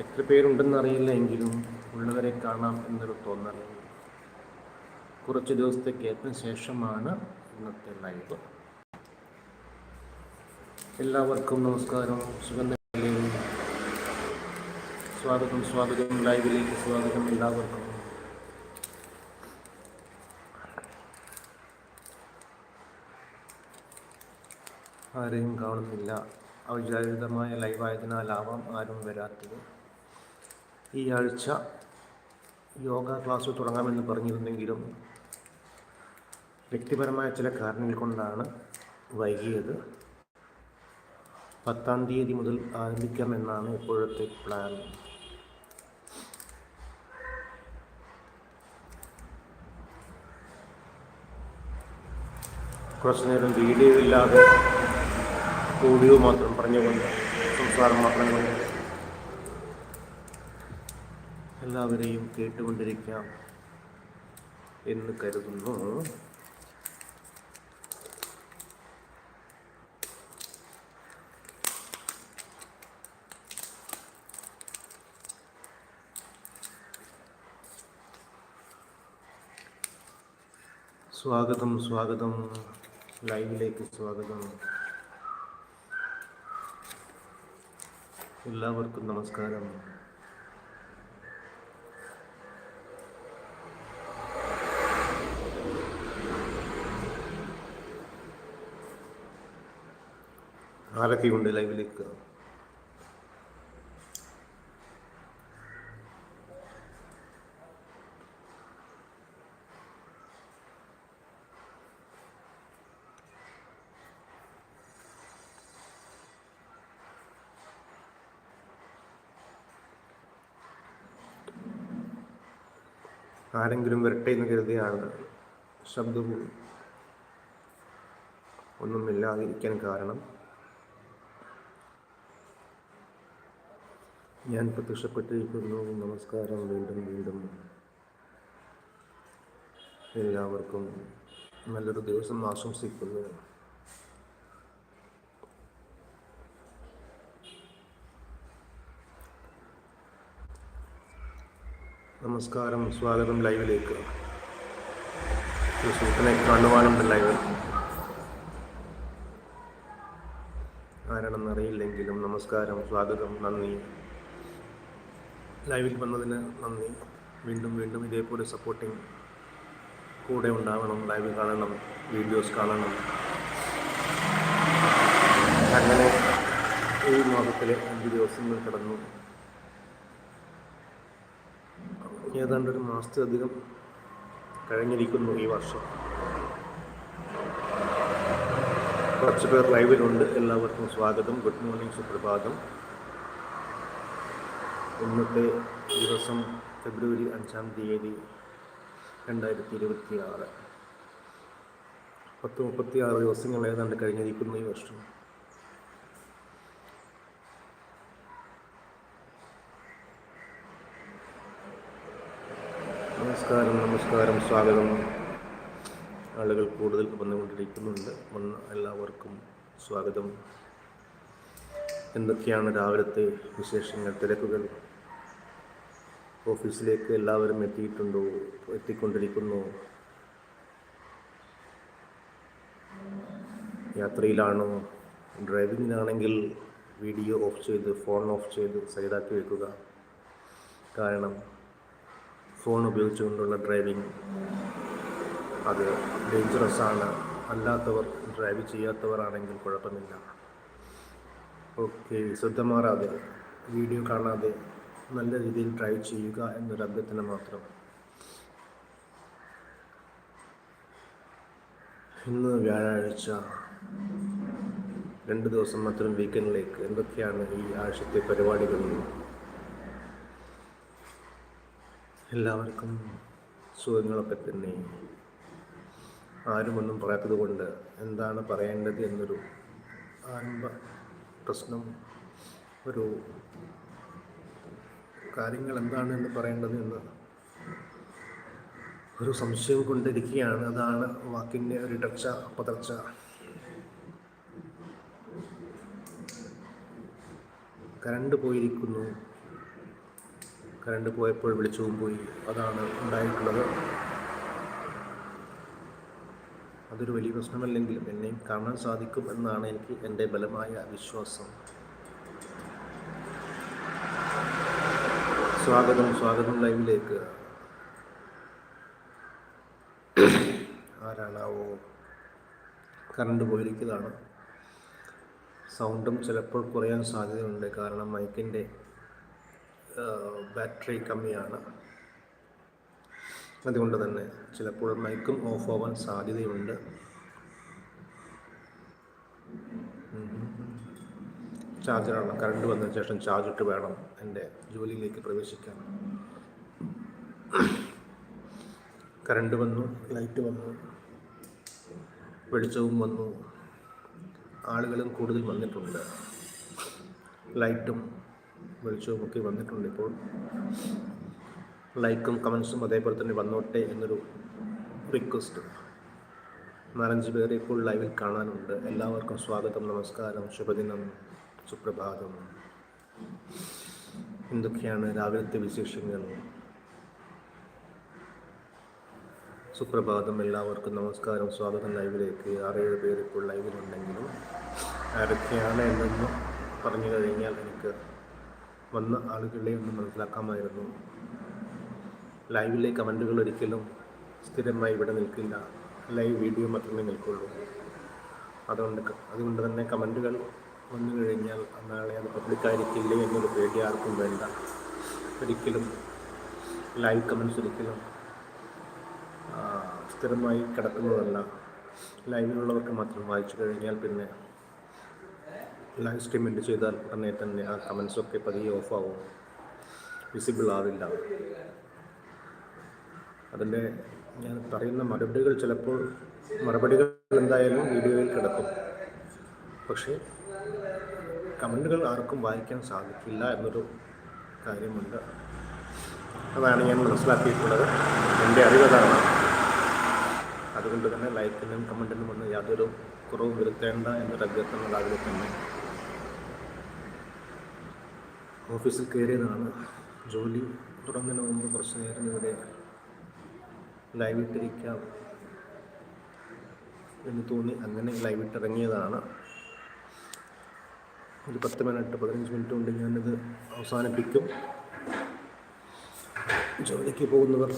എത്ര പേരുണ്ടെന്നറിയില്ല എങ്കിലും ഉള്ളവരെ കാണാം എന്നൊരു തോന്നൽ കുറച്ച് ദിവസത്തെ ഗ്യാപ്പിന് ശേഷമാണ് ഇന്നത്തെ ലൈവ്. എല്ലാവർക്കും നമസ്കാരം. സുഗന്ധ സ്വാഗതം സ്വാഗതം. ലൈവിലേക്ക് സ്വാഗതം എല്ലാവർക്കും. ആരെയും കാണുന്നില്ല. അവിചാരിതമായ ലൈവായതിനാലാവാം ആരും വരാത്തത്. ഈ ആഴ്ച യോഗ ക്ലാസ് തുടങ്ങാമെന്ന് പറഞ്ഞിരുന്നെങ്കിലും വ്യക്തിപരമായ ചില കാരണങ്ങൾ കൊണ്ടാണ് വൈകിയത്. പത്താം തീയതി മുതൽ ആരംഭിക്കാമെന്നാണ് ഇപ്പോഴത്തെ പ്ലാൻ കുറച്ചു നേരം വീഡിയോ ഇല്ലാതെ ഓഡിയോ മാത്രം പറഞ്ഞുകൊണ്ട് സംസാരം മാത്രം കൊണ്ട് എല്ലാവരെയും കേട്ടുകൊണ്ടിരിക്കാം എന്ന് കരുതുന്നു. സ്വാഗതം സ്വാഗതം. ലൈവിലേക്ക് സ്വാഗതം. എല്ലാവർക്കും നമസ്കാരം. ആരൊക്കെയുണ്ട് ലൈവിലേക്ക്? ആരെങ്കിലും വരട്ടെ എന്ന് കരുതിയാണ് ശബ്ദവും ഒന്നുമില്ലാതിരിക്കാൻ കാരണം. ഞാൻ പ്രത്യക്ഷപ്പെട്ടിരിക്കുന്നു. നമസ്കാരം. വീണ്ടും വീണ്ടും എല്ലാവർക്കും നല്ലൊരു ദിവസം ആശംസിക്കുന്നു. നമസ്കാരം. സ്വാഗതം ലൈവിലേക്ക്. സുഹൃത്തിനെ കാണുവാനുണ്ട് ലൈവ് ആരാണെന്നറിയില്ലെങ്കിലും നമസ്കാരം. സ്വാഗതം. നന്ദി. ലൈവിൽ വന്നതിന് നന്ദി. വീണ്ടും വീണ്ടും ഇതേപോലെ സപ്പോർട്ടിങ് കൂടെ ഉണ്ടാവണം ലൈവ് കാണണം വീഡിയോസ് കാണണം. അങ്ങനെ ഈ മാസത്തിലെ അഞ്ച് ദിവസങ്ങൾ കടന്നു. ഏതാണ്ട് ഒരു മാസത്തിലധികം കഴിഞ്ഞിരിക്കുന്നു ഈ വർഷം. കുറച്ച് പേർ ലൈവിലുണ്ട് എല്ലാവർക്കും സ്വാഗതം. ഗുഡ് മോർണിംഗ് സുപ്രഭാതം. ഇന്നത്തെ ദിവസം ഫെബ്രുവരി അഞ്ചാം തീയതി രണ്ടായിരത്തി ഇരുപത്തി ആറ് പത്ത് മുപ്പത്തി ആറ് ദിവസങ്ങൾ കഴിഞ്ഞിരിക്കുന്നു ഈ വർഷം. നമസ്കാരം നമസ്കാരം. സ്വാഗതം. ആളുകൾ കൂടുതൽ വന്നുകൊണ്ടിരിക്കുന്നുണ്ട്. വന്ന എല്ലാവർക്കും സ്വാഗതം. എന്തൊക്കെയാണ് രാവിലത്തെ വിശേഷങ്ങൾ തിരക്കുകൾ? ഓഫീസിലേക്ക് എല്ലാവരും എത്തിയിട്ടുണ്ടോ? എത്തിക്കൊണ്ടിരിക്കുന്നു. യാത്രയിലാണോ? ഡ്രൈവിങ്ങിനാണെങ്കിൽ വീഡിയോ ഓഫ് ചെയ്ത് ഫോൺ ഓഫ് ചെയ്ത് സൈഡാക്കി വെക്കുക. കാരണം ഫോൺ ഉപയോഗിച്ചുകൊണ്ടുള്ള ഡ്രൈവിംഗ് അത് ഡേഞ്ചറസ് ആണ് അല്ലാത്തവർ ഡ്രൈവ് ചെയ്യാത്തവരാണെങ്കിൽ കുഴപ്പമില്ല. ഓക്കെ ശ്രദ്ധ മാറാതെ വീഡിയോ കാണാതെ നല്ല രീതിയിൽ ട്രൈ ചെയ്യുക എന്നൊരു അഭ്യർത്ഥന മാത്രം. ഇന്ന് വ്യാഴാഴ്ച രണ്ട് ദിവസം മാത്രം വീക്കെൻഡിലേക്ക് എന്തൊക്കെയാണ് ഈ ആഴ്ചത്തെ പരിപാടികൾ? എല്ലാവർക്കും സുഖങ്ങളൊക്കെ തന്നെ. ആരുമൊന്നും പറയാത്തത് കൊണ്ട് എന്താണ് പറയേണ്ടത് എന്നൊരു ആരംഭ പ്രശ്നം ഒരു കാര്യങ്ങൾ എന്താണ് എന്ന് പറയേണ്ടത് എന്ന് ഒരു സംശയം കൊണ്ടിരിക്കുകയാണ്. അതാണ് വാക്കിന്റെ ഒരു ഇടർച്ച പതർച്ച കരണ്ട് പോയിരിക്കുന്നു. കരണ്ട് പോയപ്പോൾ വിളിച്ചും പോയി. അതാണ് ഉണ്ടായിട്ടുള്ളത്. അതൊരു വലിയ പ്രശ്നമല്ലെങ്കിലും എന്നെയും കാണാൻ സാധിക്കും എന്നാണ് എനിക്ക് എന്റെ ബലമായ വിശ്വാസം. സ്വാഗതം സ്വാഗതം ലൈവിലേക്ക്. ആരാണാവോ? കറണ്ട് പോയിരിക്കുന്നതാണ്. സൗണ്ടും ചിലപ്പോൾ കുറയാൻ സാധ്യതയുണ്ട്. കാരണം മൈക്കിന്റെ ബാറ്ററി കമ്മിയാണ്. അതുകൊണ്ട് തന്നെ ചിലപ്പോൾ മൈക്കും ഓഫ് ആവാൻ സാധ്യതയുണ്ട്. ചാർജറാണ്. കറണ്ട് വന്നതിന് ശേഷം ചാർജ് ഇട്ട് വേണം എന്റെ ജോലിയിലേക്ക് പ്രവേശിക്കാൻ. കറണ്ട് വന്നു ലൈറ്റ് വന്നു വെളിച്ചവും വന്നു. ആളുകളും കൂടുതൽ വന്നിട്ടുണ്ട്. ലൈറ്റും വെളിച്ചവും ഒക്കെ വന്നിട്ടുണ്ട് ഇപ്പോൾ. ലൈക്കും കമൻസും അതേപോലെ തന്നെ വന്നോട്ടെ എന്നൊരു റിക്വസ്റ്റ്. നാലഞ്ച് പേരെ ഇപ്പോൾ ലൈവിൽ കാണാനുണ്ട്. എല്ലാവർക്കും സ്വാഗതം നമസ്കാരം ശുഭദിനം. സുപ്രഭാതം. എന്തൊക്കെയാണ് രാവിലത്തെ വിശേഷങ്ങൾ? സുപ്രഭാതം. എല്ലാവർക്കും നമസ്കാരം. സ്വാഗതം ലൈവിലേക്ക്. ആറേഴ് പേര് ഇപ്പോൾ ലൈവിലുണ്ടെങ്കിലും ആരൊക്കെയാണ് എന്നൊന്ന് പറഞ്ഞു കഴിഞ്ഞാൽ എനിക്ക് വന്ന ആളുകളെ ഒന്ന് മനസ്സിലാക്കാമായിരുന്നു. ലൈവിലെ കമന്റുകൾ ഒരിക്കലും സ്ഥിരമായി ഇവിടെ നിൽക്കില്ല. ലൈവ് വീഡിയോ മാത്രമേ നിൽക്കുള്ളൂ. അതുകൊണ്ട് അതുകൊണ്ട് തന്നെ കമന്റുകൾ വന്നു കഴിഞ്ഞാൽ നാളെ അത് പബ്ലിക്കായിരിക്കില്ലേ എന്നൊരു പേടി ആർക്കും വേണ്ട. ഒരിക്കലും ലൈവ് കമൻസ് ഒരിക്കലും സ്ഥിരമായി കിടക്കുന്നതല്ല. ലൈവിലുള്ളവർക്ക് മാത്രം വായിച്ചു കഴിഞ്ഞാൽ പിന്നെ ലൈവ് സ്ട്രീമിന്റ് ചെയ്താൽ ഉടനെ തന്നെ ആ കമൻസൊക്കെ പതിയെ ഓഫാവും വിസിബിൾ ആവില്ല. അതിന്റെ ഞാൻ പറയുന്ന മറുപടികൾ ചിലപ്പോൾ മറുപടികൾ എന്തായാലും വീഡിയോയിൽ കിടക്കും. പക്ഷേ കമന്റുകൾ ആർക്കും വായിക്കാൻ സാധിക്കില്ല എന്നൊരു കാര്യമുണ്ട്. അതാണ് ഞാൻ മനസ്സിലാക്കിയിട്ടുള്ളത്. എന്റെ അറിവതാണ് അതുകൊണ്ട് തന്നെ ലൈക്കിനും കമന്റിനും ഒന്നും യാതൊരു കുറവും വരുത്തേണ്ട എന്നൊരു അഭ്യർത്ഥന രാവിലെ തന്നെ ഓഫീസിൽ കയറിയതാണ്. ജോലി തുടങ്ങുന്നതിന് മുമ്പ് കുറച്ച് നേരം ഇവിടെ ലൈവ് ഇട്ടിരിക്കാം എന്ന് തോന്നി അങ്ങനെ ലൈവ് ഇട്ടിറങ്ങിയതാണ് ഒരു പത്ത് മിനിറ്റ് പതിനഞ്ച് മിനിറ്റ് കൊണ്ട് ഞാനിത് അവസാനിപ്പിക്കും. ജോലിക്ക് പോകുന്നവർ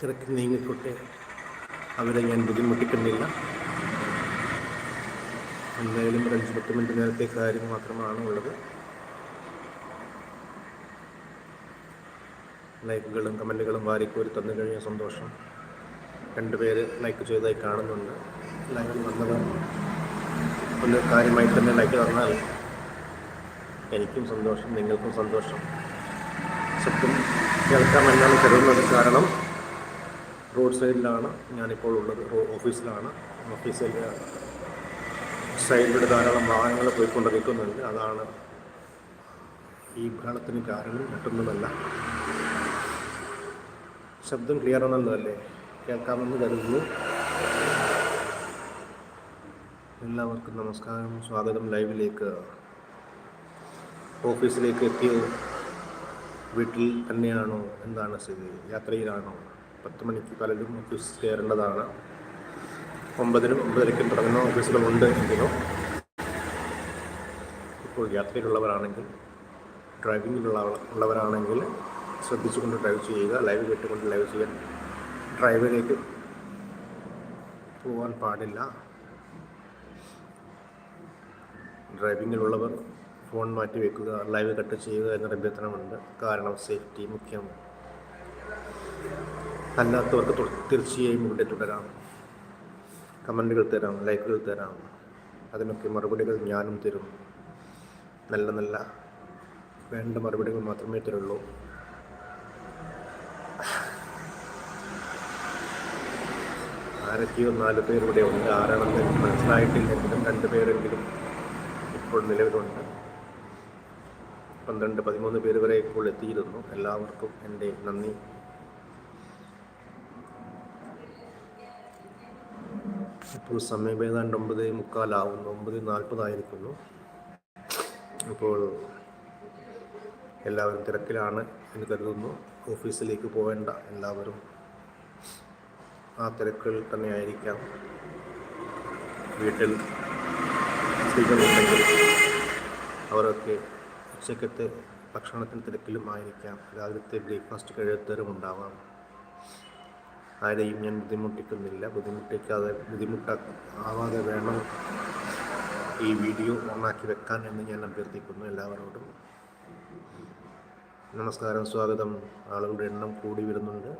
തിരക്ക് നീങ്ങിക്കൊട്ടെ. അവരെ ഞാൻ ബുദ്ധിമുട്ടിക്കുന്നില്ല. എന്തായാലും ഒരു അഞ്ച് പത്ത് മിനിറ്റ് നേരത്തെ കാര്യം മാത്രമാണ് ഉള്ളത്. ലൈക്കുകളും കമന്റുകളും വാരിക്കോരി തന്നു കഴിഞ്ഞ സന്തോഷം. രണ്ടുപേര് ലൈക്ക് ചെയ്തതായി കാണുന്നുണ്ട്. ലൈക്ക് വന്നവർ ഒന്ന് കാര്യമായി തന്നെ ഉണ്ടാക്കി തന്നാൽ എനിക്കും സന്തോഷം നിങ്ങൾക്കും സന്തോഷം. ശബ്ദം കേൾക്കാമെന്നാണ് കരുതുന്നത്. കാരണം റോഡ് സൈഡിലാണ് ഞാനിപ്പോൾ ഉള്ളത്. ഓഫീസിലാണ്. ഓഫീസിൽ സൈഡിലൂടെ ധാരാളം വാഹനങ്ങൾ പോയിക്കൊണ്ടിരിക്കുന്നുണ്ട് അതാണ് ഈ ബഹളത്തിന് കാരണം മറ്റൊന്നുമല്ല. ശബ്ദം ക്ലിയർ ആണല്ലോ അല്ലേ കേൾക്കാമെന്ന് കരുതുന്നു. എല്ലാവർക്കും നമസ്കാരം. സ്വാഗതം ലൈവിലേക്ക്. ഓഫീസിലേക്ക് എത്തിയോ വീട്ടിൽ തന്നെയാണോ? എന്താണ് സ്ഥിതി? യാത്രയിലാണോ? പത്ത് മണിക്ക് പലരും ഓഫീസ് കയറേണ്ടതാണ്. ഒമ്പതിനും ഒമ്പതരയ്ക്കും തുടങ്ങുന്ന ഓഫീസുകളുണ്ട് എങ്കിലും ഇപ്പോൾ യാത്രയിലുള്ളവരാണെങ്കിൽ ഡ്രൈവിങ്ങിലുള്ള ഉള്ളവരാണെങ്കിൽ ശ്രദ്ധിച്ചുകൊണ്ട് ഡ്രൈവ് ചെയ്യുക ലൈവ് കേട്ടുകൊണ്ട് ലൈവ് ചെയ്യാൻ ഡ്രൈവിലേക്ക് പോകാൻ പാടില്ല. ഡ്രൈവിങ്ങിലുള്ളവർ ഫോൺ മാറ്റി വെക്കുക ലൈവ് കട്ട് ചെയ്യുക എന്നൊരു അഭ്യർത്ഥനമുണ്ട്. കാരണം സേഫ്റ്റി മുഖ്യം. അല്ലാത്തവർക്ക് തീർച്ചയായും ഇവിടെ തുടരാം. കമന്റുകൾ തരാം ലൈക്കുകൾ തരാം. അതിനൊക്കെ മറുപടികൾ ഞാനും തരും. നല്ല നല്ല വേണ്ട മറുപടികൾ മാത്രമേ തരുള്ളൂ. ആരൊക്കെയോ നാല് പേരുടെ ഉണ്ട്. ആരാണെന്ന് മനസ്സിലായിട്ടില്ലെങ്കിലും രണ്ട് പേരെങ്കിലും ഇപ്പോൾ നിലവിലുണ്ട്. പന്ത്രണ്ട് പതിമൂന്ന് പേര് വരെ ഇപ്പോൾ എത്തിയിരുന്നു. എല്ലാവർക്കും എന്റെ നന്ദി. ഇപ്പോൾ സമയം ഏതാണ്ട് ഒമ്പത് മുക്കാലാവുന്നു ഒമ്പത് നാൽപ്പതായിരിക്കുന്നു ഇപ്പോൾ എല്ലാവരും തിരക്കിലാണ് എന്ന് കരുതുന്നു. ഓഫീസിലേക്ക് പോവേണ്ട എല്ലാവരും ആ തിരക്കുകളിൽ തന്നെ ആയിരിക്കാം. വീട്ടിൽ സ്ത്രീകളുണ്ടെങ്കിൽ അവരൊക്കെ ഉച്ചക്കത്തെ ഭക്ഷണത്തിന് തിരക്കിലുമായിരിക്കാം രാവിലത്തെ ബ്രേക്ക്ഫാസ്റ്റ് കഴിയാത്തവരും ഉണ്ടാവാം. ആരെയും ഞാൻ ബുദ്ധിമുട്ടിക്കുന്നില്ല. ബുദ്ധിമുട്ടിക്കാതെ ബുദ്ധിമുട്ട ആവാതെ വേണം ഈ വീഡിയോ ഓണാക്കി വെക്കാൻ എന്ന് ഞാൻ അഭ്യർത്ഥിക്കുന്നു എല്ലാവരോടും. നമസ്കാരം സ്വാഗതം. ആളുകളുടെ എണ്ണം കൂടി വരുന്നുണ്ട്.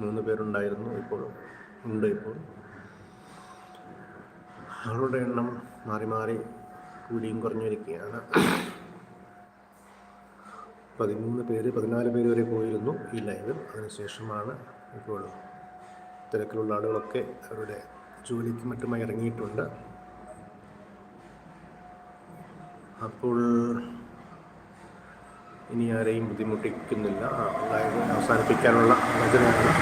മൂന്ന് പേരുണ്ടായിരുന്നു ഇപ്പോൾ ഉണ്ട് ഇപ്പോൾ. ആളുടെ എണ്ണം മാറി മാറി കൂടിയും കുറഞ്ഞിരിക്കുകയാണ് പതിമൂന്ന് പേര് പതിനാല് പേര് വരെ പോയിരുന്നു ഈ ലൈവിൽ അതിനുശേഷമാണ് ഇപ്പോൾ തിരക്കിലുള്ള ആളുകളൊക്കെ അവരുടെ ജോലിക്ക് മറ്റുമായി ഇറങ്ങിയിട്ടുണ്ട്. അപ്പോൾ ഇനി ആരെയും ബുദ്ധിമുട്ടിക്കുന്നില്ല. ലൈവ് അവസാനിപ്പിക്കാനുള്ള ആലോചനയാണ്.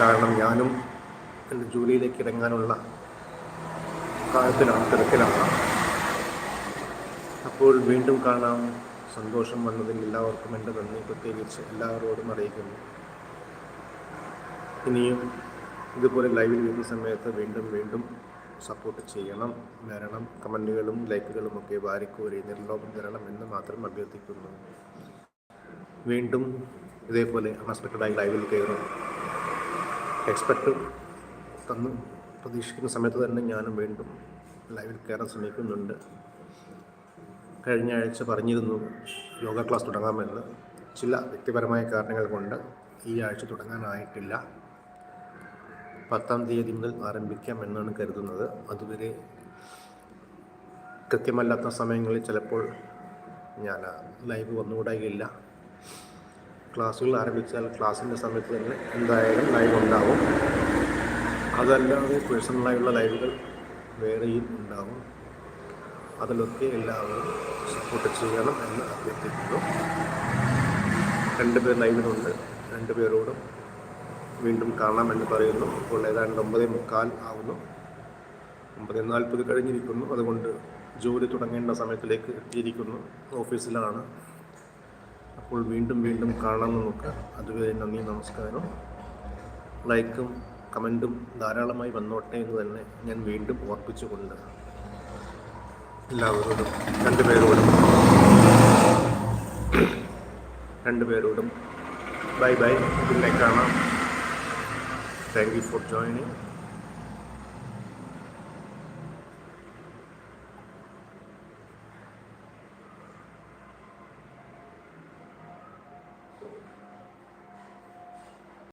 കാരണം ഞാനും എന്റെ ജോലിയിലേക്ക് ഇറങ്ങാനുള്ള കാര്യത്തിലാണ് തിരക്കിലാണ്. അപ്പോൾ വീണ്ടും കാണാം. സന്തോഷം വന്നതിൽ എല്ലാവർക്കും എന്റെ നന്ദി പ്രത്യേകിച്ച് എല്ലാവരോടും അറിയിക്കുന്നു. ഇനിയും ഇതുപോലെ ലൈവിൽ വരുന്ന സമയത്ത് വീണ്ടും വീണ്ടും സപ്പോർട്ട് ചെയ്യണം. വരണം. കമന്റുകളും ലൈക്കുകളും ഒക്കെ വാരിക്കോരി നിർലോഭം തരണം എന്ന് മാത്രം അഭ്യർത്ഥിക്കുന്നു. വീണ്ടും ഇതേപോലെ അൺഎക്സ്പെക്റ്റഡായി ലൈവിൽ കയറും. എക്സ്പെക്റ്റ് തന്ന്. പ്രതീക്ഷിക്കുന്ന സമയത്ത് തന്നെ ഞാനും വീണ്ടും ലൈവിൽ കയറാൻ ശ്രമിക്കുന്നുണ്ട്. കഴിഞ്ഞ ആഴ്ച പറഞ്ഞിരുന്നു യോഗ ക്ലാസ് തുടങ്ങാമെന്ന്. ചില വ്യക്തിപരമായ കാരണങ്ങൾ കൊണ്ട് ഈ ആഴ്ച തുടങ്ങാനായിട്ടില്ല. പത്താം തീയതി മുതൽ ആരംഭിക്കാം എന്നാണ് കരുതുന്നത്. അതുവരെ കൃത്യമല്ലാത്ത സമയങ്ങളിൽ ചിലപ്പോൾ ഞാൻ ലൈവ് വന്നുകൂടായില്ല. ക്ലാസ്സുകൾ ആരംഭിച്ചാൽ ക്ലാസ്സിന്റെ സമയത്ത് തന്നെ എന്തായാലും ലൈവ് ഉണ്ടാവും. അതല്ലാതെ പേഴ്സണലായുള്ള ലൈവുകൾ വേറെയും ഉണ്ടാവും. അതിലൊക്കെ എല്ലാവരും സപ്പോർട്ട് ചെയ്യണം എന്ന് അഭ്യർത്ഥിക്കുന്നു. രണ്ട് പേർ ലൈവിലുണ്ട്. രണ്ട് പേരോടും വീണ്ടും കാണാമെന്ന് പറയുന്നു. ഇപ്പോൾ ഏതാണ്ട് ഒമ്പതേ മുക്കാൽ ആവുന്നു. ഒമ്പത് നാൽപ്പത് കഴിഞ്ഞിരിക്കുന്നു. അതുകൊണ്ട് ജോലി തുടങ്ങേണ്ട സമയത്തിലേക്ക് എത്തിയിരിക്കുന്നു. ഓഫീസിലാണ്. അപ്പോൾ വീണ്ടും വീണ്ടും കാണാമെന്നൊക്കെ അതുവരെ നന്ദി നമസ്കാരം. ലൈക്കും കമന്റും ധാരാളമായി വന്നോട്ടെ എന്ന് തന്നെ ഞാൻ വീണ്ടും ഓർപ്പിച്ചുകൊണ്ട് എല്ലാവരോടും രണ്ടുപേരോടും രണ്ടുപേരോടും ബൈ ബൈ. പിന്നെ കാണാം. Thank you for joining